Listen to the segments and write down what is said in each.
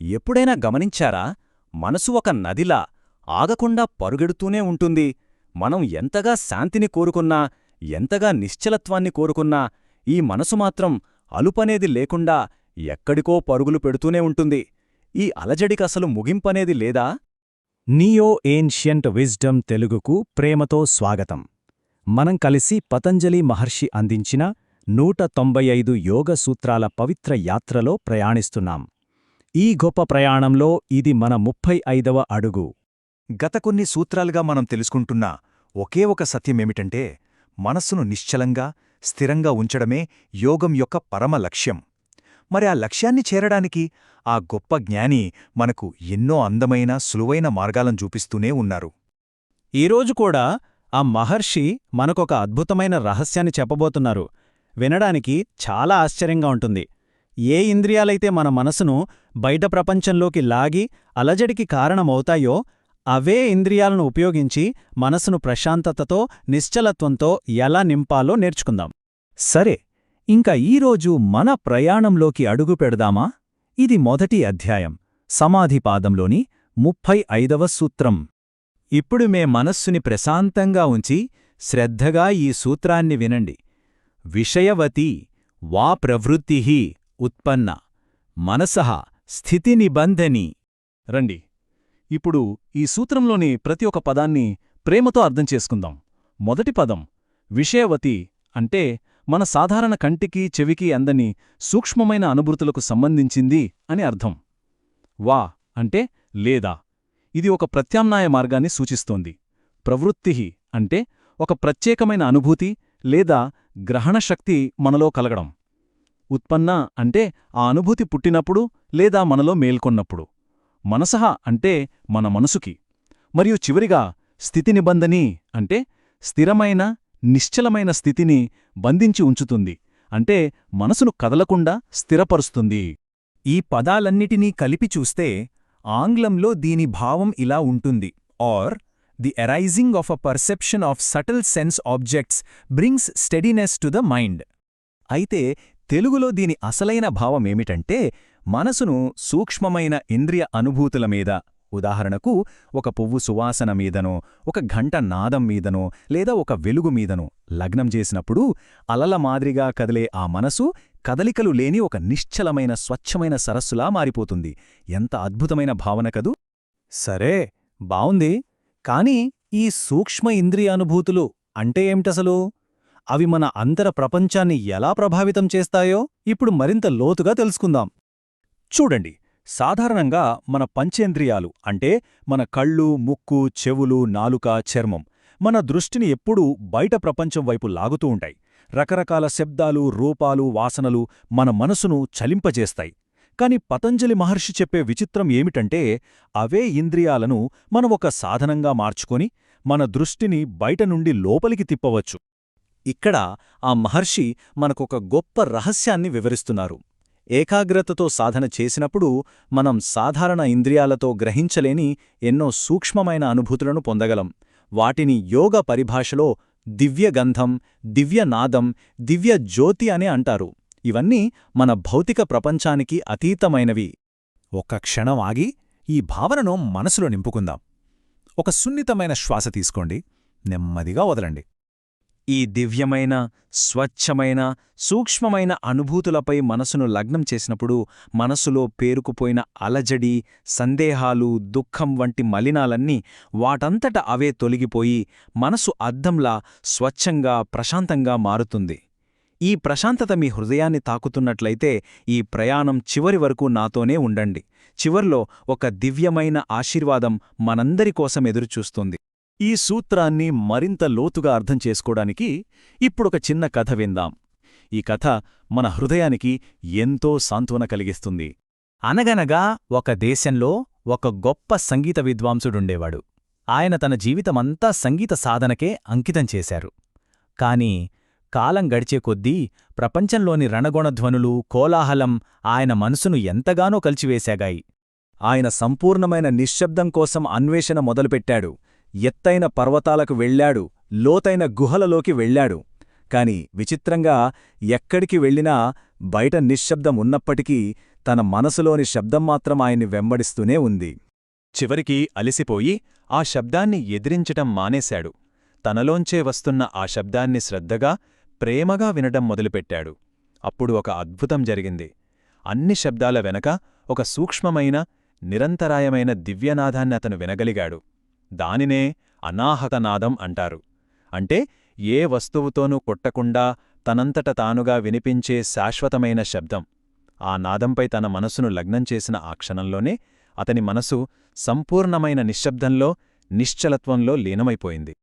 ఎప్పుడైనా గమనించారా? మనసు ఒక నదిలా ఆగకుండా పరుగెడుతూనే ఉంటుంది. మనం ఎంతగా శాంతిని కోరుకున్నా ఎంతగా నిశ్చలత్వాన్ని కోరుకున్నా ఈ మనసు మాత్రం అలుపనేది లేకుండా ఎక్కడికో పరుగులు పెడుతూనే ఉంటుంది. ఈ అలజడికసలు ముగింపనేది లేదా? నియో ఏన్షియంట్ విజ్డమ్ తెలుగుకు ప్రేమతో స్వాగతం. మనం కలిసి పతంజలి మహర్షి అందించిన నూట తొంభై ఐదు యోగ సూత్రాల పవిత్ర యాత్రలో ప్రయాణిస్తున్నాం. ఈ గొప్ప ప్రయాణంలో ఇది మన ముప్పై ఐదవ అడుగు. గత కొన్ని సూత్రాలుగా మనం తెలుసుకుంటున్న ఒకే ఒక సత్యమేమిటంటే మనస్సును నిశ్చలంగా స్థిరంగా ఉంచడమే యోగం యొక్క పరమ లక్ష్యం. మరి ఆ లక్ష్యాన్ని చేరడానికి ఆ గొప్ప జ్ఞాని మనకు ఎన్నో అందమైన సులువైన మార్గాలను చూపిస్తూనే ఉన్నారు. ఈరోజు కూడా ఆ మహర్షి మనకొక అద్భుతమైన రహస్యాన్ని చెప్పబోతున్నారు. వినడానికి చాలా ఆశ్చర్యంగా ఉంటుంది. ఏ ఇంద్రియాలైతే మన మనసును బయట ప్రపంచంలోకి లాగి అలజడికి కారణమవుతాయో అవే ఇంద్రియాలను ఉపయోగించి మనసును ప్రశాంతతతో నిశ్చలత్వంతో ఎలా నింపాలో నేర్చుకుందాం. సరే ఇంకా ఈరోజు మన ప్రయాణంలోకి అడుగు పెడదామా? ఇది మొదటి అధ్యాయం సమాధిపాదంలోని ముప్పై ఐదవ సూత్రం. ఇప్పుడు మే మనస్సుని ప్రశాంతంగా ఉంచి శ్రద్ధగా ఈ సూత్రాన్ని వినండి. విషయవతి వా ప్రవృత్తి ఉత్పన్న స్థితి నిబంధని రండి. ఇప్పుడు ఈ సూత్రంలోని ప్రతి ఒక్క పదాన్ని ప్రేమతో అర్థం చేసుకుందాం. మొదటి పదం విషయవతి అంటే మన సాధారణ కంటికి చెవికి అందని సూక్ష్మమైన అనుభూతులకు సంబంధించింది అని అర్థం. వా అంటే లేదా. ఇది ఒక ప్రత్యామ్నాయ మార్గాన్ని సూచిస్తోంది. ప్రవృత్తి అంటే ఒక ప్రత్యేకమైన అనుభూతి లేదా గ్రహణశక్తి మనలో కలగడం. ఉత్పన్న అంటే ఆ అనుభూతి పుట్టినప్పుడు లేదా మనలో మేల్కొన్నప్పుడు. మనసహ అంటే మన మనసుకి. మరియు చివరిగా స్థితి నిబంధని అంటే స్థిరమైన నిశ్చలమైన స్థితిని బంధించి ఉంచుతుంది. అంటే మనసును కదలకుండా స్థిరపరుస్తుంది. ఈ పదాలన్నిటినీ కలిపి చూస్తే ఆంగ్లంలో దీని భావం ఇలా ఉంటుంది. Or the arising of a perception of subtle sense objects brings steadiness to the mind. అయితే తెలుగులో దీని అసలైన భావమేమిటంటే మనసును సూక్ష్మమైన ఇంద్రియ అనుభూతుల మీద ఉదాహరణకు ఒక పువ్వు సువాసన మీదనో ఒక ఘంట నాదం మీదనో లేదా ఒక వెలుగు మీదనో లగ్నం చేసినప్పుడు అలల మాదిరిగా కదిలే ఆ మనసు కదలికలు లేని ఒక నిశ్చలమైన స్వచ్ఛమైన సరస్సులా మారిపోతుంది. ఎంత అద్భుతమైన భావన కదూ! సరే బావుంది. కాని ఈ సూక్ష్మ ఇంద్రియానుభూతులు అంటే ఏమిటసలు? అవి మన అంతర ప్రపంచాన్ని ఎలా ప్రభావితం చేస్తాయో ఇప్పుడు మరింత లోతుగా తెలుసుకుందాం. చూడండి సాధారణంగా మన పంచేంద్రియాలు అంటే మన కళ్ళు ముక్కు చెవులు నాలుక చర్మం మన దృష్టిని ఎప్పుడూ బయట ప్రపంచం వైపు లాగుతూ ఉంటాయి. రకరకాల శబ్దాలు రూపాలు వాసనలు మన మనసును చలింపజేస్తాయి. కాని పతంజలి మహర్షి చెప్పే విచిత్రం ఏమిటంటే అవే ఇంద్రియాలను మనం ఒక సాధనంగా మార్చుకొని మన దృష్టిని బయట నుండి లోపలికి తిప్పవచ్చు. ఇక్కడ ఆ మహర్షి మనకొక గొప్ప రహస్యాన్ని వివరిస్తున్నారు. ఏకాగ్రతతో సాధన చేసినప్పుడు మనం సాధారణ ఇంద్రియాలతో గ్రహించలేని ఎన్నో సూక్ష్మమైన అనుభూతులను పొందగలం. వాటిని యోగ పరిభాషలో దివ్యగంధం దివ్యనాదం దివ్య జ్యోతి అని అంటారు. ఇవన్నీ మన భౌతిక ప్రపంచానికి అతీతమైనవి. ఒక్క క్షణం ఆగి ఈ భావనను మనసులో నింపుకుందాం. ఒక సున్నితమైన శ్వాస తీసుకోండి. నెమ్మదిగా వదలండి. ఈ దివ్యమైన స్వచ్ఛమైన సూక్ష్మమైన అనుభూతులపై మనసును లగ్నం చేసినప్పుడు మనసులో పేరుకుపోయిన అలజడి సందేహాలు దుఃఖం వంటి మలినాలన్నీ వాటంతట అవే తొలగిపోయి మనసు అద్దంలా స్వచ్ఛంగా ప్రశాంతంగా మారుతుంది. ఈ ప్రశాంతత మీ హృదయాన్ని తాకుతున్నట్లయితే ఈ ప్రయాణం చివరి వరకు నాతోనే ఉండండి. చివర్లో ఒక దివ్యమైన ఆశీర్వాదం మనందరికోసం ఎదురుచూస్తుంది. ఈ సూత్రాన్ని మరింత లోతుగా అర్థం చేసుకోవడానికి ఇప్పుడొక చిన్న కథ విందాం. ఈ కథ మన హృదయానికి ఎంతో సాంత్వన కలిగిస్తుంది. అనగనగా ఒక దేశంలో ఒక గొప్ప సంగీత విద్వాంసుడుండేవాడు. ఆయన తన జీవితమంతా సంగీత సాధనకే అంకితం చేశారు. కాని కాలం గడిచే కొద్దీ ప్రపంచంలోని రణగొణధ్వనులు కోలాహలం ఆయన మనసును ఎంతగానో కలిచివేశాగాయి. ఆయన సంపూర్ణమైన నిశ్శబ్దం కోసం అన్వేషణ మొదలుపెట్టాడు. ఎత్తైన పర్వతాలకు వెళ్ళాడు లోతైన గుహలలోకి వెళ్ళాడు. కాని విచిత్రంగా ఎక్కడికి వెళ్ళినా బయట నిశ్శబ్దం ఉన్నప్పటికీ తన మనసులోని శబ్దం మాత్రం ఆయన్ని వెంబడిస్తూనే ఉంది. చివరికి అలిసిపోయి ఆ శబ్దాన్ని ఎదిరించటం మానేశాడు. తనలోంచే వస్తున్న ఆ శబ్దాన్ని శ్రద్ధగా ప్రేమగా వినడం మొదలుపెట్టాడు. అప్పుడు ఒక అద్భుతం జరిగింది. అన్ని శబ్దాల వెనక ఒక సూక్ష్మమైన నిరంతరాయమైన దివ్యనాథాన్ని అతను వినగలిగాడు. దానినే అనాహతనాదం అంటారు. అంటే ఏ వస్తువుతోనూ కొట్టకుండా తనంతట తానుగా వినిపించే శాశ్వతమైన శబ్దం. ఆ నాదంపై తన మనసును లగ్నం చేసిన ఆ క్షణంలోనే అతని మనసు సంపూర్ణమైన నిశ్శబ్దంలో నిశ్చలత్వంలో లీనమైపోయింది.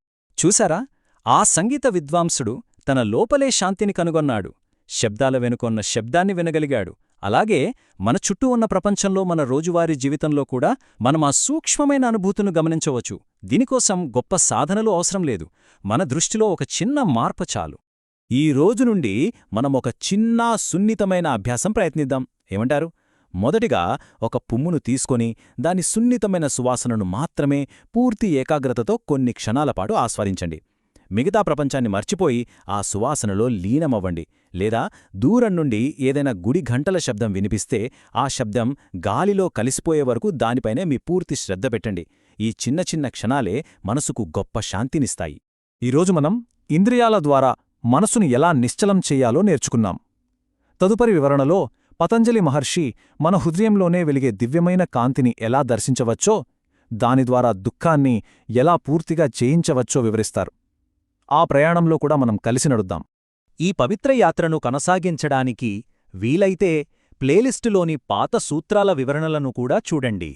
చూసారా ఆ సంగీత విద్వాంసుడు తన లోపలే శాంతిని కనుగొన్నాడు. శబ్దాల వెనుకొన్న శబ్దాన్ని వినగలిగాడు. అలాగే మన చుట్టూ ఉన్న ప్రపంచంలో మన రోజువారీ జీవితంలో కూడా మనం ఆ సూక్ష్మమైన అనుభూతును గమనించవచ్చు. దీనికోసం గొప్ప సాధనలు అవసరం లేదు. మన దృష్టిలో ఒక చిన్న మార్పు చాలు. ఈ రోజు నుండి మనం ఒక చిన్న సున్నితమైన అభ్యాసం ప్రయత్నిద్దాం. ఏమంటారు? మొదటిగా ఒక పుమ్మును తీసుకొని దాని సున్నితమైన సువాసనను మాత్రమే పూర్తి ఏకాగ్రతతో కొన్ని క్షణాలపాటు ఆస్వాదించండి. మిగతా ప్రపంచాన్ని మర్చిపోయి ఆ సువాసనలో లీనమవ్వండి. లేదా దూరం నుండి ఏదైనా గుడి ఘంటల శబ్దం వినిపిస్తే ఆ శబ్దం గాలిలో కలిసిపోయే వరకు దానిపైనే మీ పూర్తి శ్రద్ధ పెట్టండి. ఈ చిన్న చిన్న క్షణాలే మనసుకు గొప్ప శాంతినిస్తాయి. ఈరోజు మనం ఇంద్రియాల ద్వారా మనసును ఎలా నిశ్చలం చెయ్యాలో నేర్చుకున్నాం. తదుపరి వివరణలో పతంజలి మహర్షి మన హృదయంలోనే వెలిగే దివ్యమైన కాంతిని ఎలా దర్శించవచ్చో దాని ద్వారా దుఃఖాన్ని ఎలా పూర్తిగా చేయించవచ్చో వివరిస్తారు. ఆ ప్రయాణంలో కూడా మనం కలిసి నడుద్దాం. ఈ పవిత్ర యాత్రను కొనసాగించడానికి వీలైతే ప్లేలిస్టులోని పాత సూత్రాల వివరణలను కూడా చూడండి.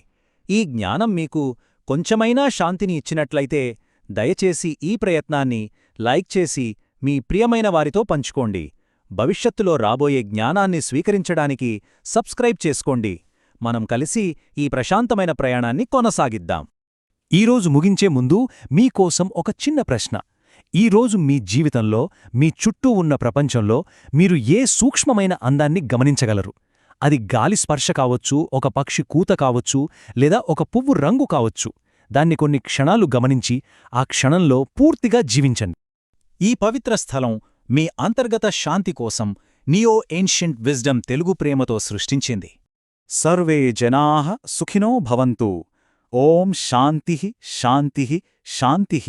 ఈ జ్ఞానం మీకు కొంచెమైనా శాంతిని ఇచ్చినట్లయితే దయచేసి ఈ ప్రయత్నాన్ని లైక్ చేసి మీ ప్రియమైన వారితో పంచుకోండి. భవిష్యత్తులో రాబోయే జ్ఞానాన్ని స్వీకరించడానికి సబ్స్క్రైబ్ చేసుకోండి. మనం కలిసి ఈ ప్రశాంతమైన ప్రయాణాన్ని కొనసాగిద్దాం. ఈరోజు ముగించే ముందు మీకోసం ఒక చిన్న ప్రశ్న. ఈరోజు మీ జీవితంలో మీ చుట్టూ ఉన్న ప్రపంచంలో మీరు ఏ సూక్ష్మమైన అందాన్ని గమనించగలరు? అది గాలి స్పర్శ కావచ్చు ఒక పక్షి కూత కావచ్చు లేదా ఒక పువ్వు రంగు కావచ్చు. దాన్ని కొన్ని క్షణాలు గమనించి ఆ క్షణంలో పూర్తిగా జీవించండి. ఈ పవిత్ర స్థలం మీ అంతర్గత శాంతి కోసం నియో ఏన్షియంట్ విజ్డమ్ తెలుగు ప్రేమతో సృష్టించింది. సర్వే జనా సుఖినో భవంతు. ఓం శాంతి శాంతి శాంతి.